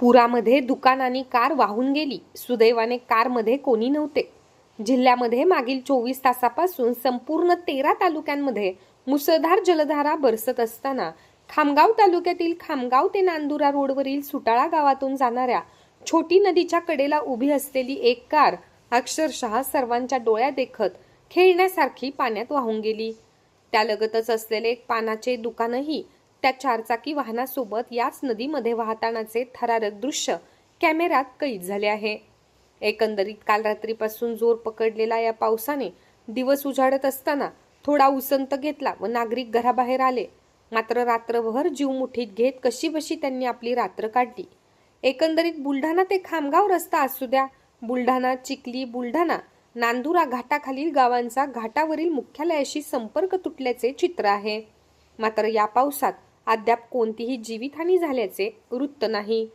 पुरामध्ये दुकान आणि कार वाहून गेली. सुदैवाने कारमध्ये कोणी नव्हते. जिल्ह्यामध्ये मागील चोवीस तासापासून संपूर्ण तेरा तालुक्यांमध्ये मुसळधार जलधारा बरसत असताना खामगाव तालुक्यातील खामगाव ते नांदुरा रोडवरील सुटाळा गावातून जाणाऱ्या छोटी नदीच्या कडेला उभी असलेली एक कार अक्षरशः सर्वांच्या डोळ्या देखत खेळण्यासारखी पाण्यात वाहून गेली. त्यालगतच असलेले एक पानाचे दुकानही त्या चारचाकी वाहनासोबत याच नदीमध्ये वाहतानाचे थरारक दृश्य कॅमेऱ्यात कैद झाले आहे. एकंदरीत काल रात्रीपासून जोर पकडलेला या पावसाने दिवस उजाडत असताना थोडा उसंत घेतला व नागरिक घराबाहेर आले. मात्र रात्रभर जीव मुठीत घेत कशीबशी त्यांनी आपली रात्र काढली. एकंदरीत बुलढाणा ते खामगाव रस्ता असू द्या बुलढाणा चिखली बुलढाणा नांदुरा घाटाखालील गावांचा घाटावरील मुख्यालयाशी संपर्क तुटल्याचे चित्र आहे. मात्र या पावसात अद्याप कोणतीही जीवितहानी झाल्याचे वृत्त नाही.